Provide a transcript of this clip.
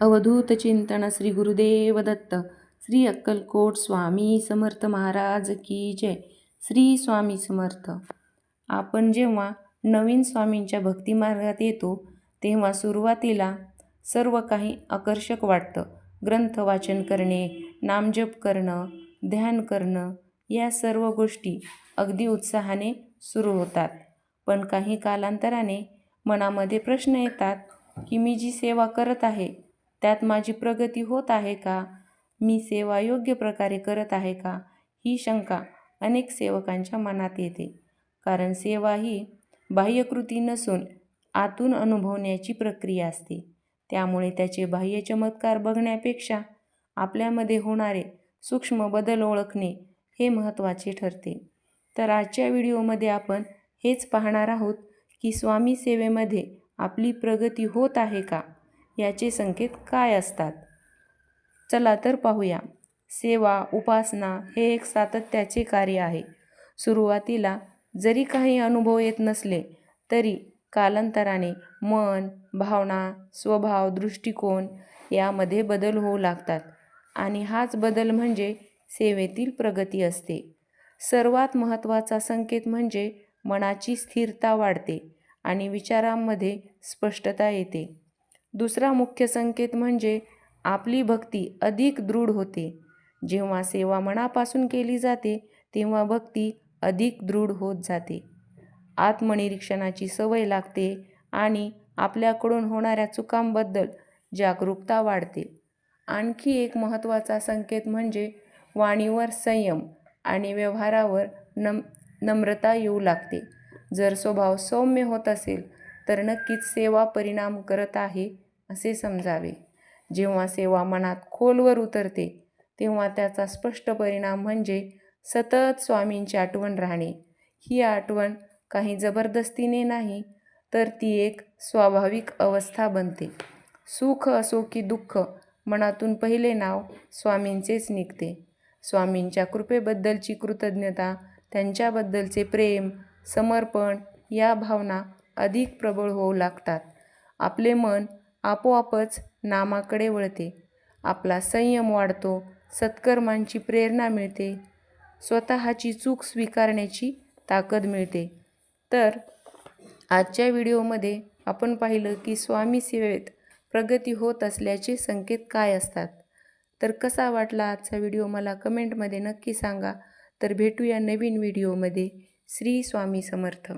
अवधूत चिंतन श्री गुरुदेव दत्त श्री अक्कलकोट स्वामी समर्थ महाराज की जय. श्री स्वामी समर्थ. आपण जेव्हा नवीन स्वामींच्या भक्तिमार्गात येतो तेव्हा सुरुवातीला सर्व काही आकर्षक वाटतं. ग्रंथ वाचन करणे नामजप करणं ध्यान करणं या सर्व गोष्टी अगदी उत्साहाने सुरू होतात. पण काही कालांतराने मनामध्ये प्रश्न येतात की मी जी सेवा करत आहे त्यात माझी प्रगती होत आहे का? मी सेवा योग्य प्रकारे करत आहे का? ही शंका अनेक सेवकांच्या मनात येते. कारण सेवा ही बाह्यकृती नसून आतून अनुभवण्याची प्रक्रिया असते. त्यामुळे त्याचे बाह्य चमत्कार बघण्यापेक्षा आपल्यामध्ये होणारे सूक्ष्म बदल ओळखणे हे महत्त्वाचे ठरते. तर आजच्या व्हिडिओमध्ये आपण हेच पाहणार आहोत की स्वामी सेवेमध्ये आपली प्रगती होत आहे का? याचे संकेत काय असतात? चला तर पाहूया. सेवा उपासना हे एक सातत्याचे कार्य आहे. सुरुवातीला जरी काही अनुभव येत नसले तरी कालांतराने मन भावना स्वभाव दृष्टिकोन यामध्ये बदल होऊ लागतात आणि हाच बदल म्हणजे सेवेतील प्रगती असते. सर्वात महत्त्वाचा संकेत म्हणजे मनाची स्थिरता वाढते आणि विचारांमध्ये स्पष्टता येते. दुसरा मुख्य संकेत म्हणजे आपली भक्ती अधिक दृढ होते. जेव्हा सेवा मनापासून केली जाते तेव्हा भक्ती अधिक दृढ होत जाते. आत्मनिरीक्षणाची सवय लागते आणि आपल्याकडून होणाऱ्या चुकांबद्दल जागरूकता वाढते. आणखी एक महत्त्वाचा संकेत म्हणजे वाणीवर संयम आणि व्यवहारावर नम नम्रता येऊ लागते. जर स्वभाव सौम्य होत असेल तर नक्कीच सेवा परिणाम करत आहे असे समजावे. जेव्हा सेवा मनात खोलवर उतरते तेव्हा त्याचा स्पष्ट परिणाम म्हणजे सतत स्वामींची आठवण राहणे. ही आठवण काही जबरदस्तीने नाही तर ती एक स्वाभाविक अवस्था बनते. सुख असो की दुःख मनातून पहिले नाव स्वामींचेच निघते. स्वामींच्या कृपेबद्दलची कृतज्ञता त्यांच्याबद्दलचे प्रेम समर्पण या भावना अधिक प्रबळ होऊ लागतात. आपले मन आपोआपच नामाकडे वळते. आपला संयम वाढतो सत्कर्मांची प्रेरणा मिळते स्वतःची चूक स्वीकारण्याची ताकद मिळते. तर आजच्या व्हिडिओमध्ये आपण पाहिलं की स्वामी सेवेत प्रगती होत असल्याचे संकेत काय असतात? तर कसा वाटला आजचा व्हिडिओ मला कमेंटमध्ये नक्की सांगा. तर भेटूया नवीन व्हिडिओमध्ये. श्री स्वामी समर्थ.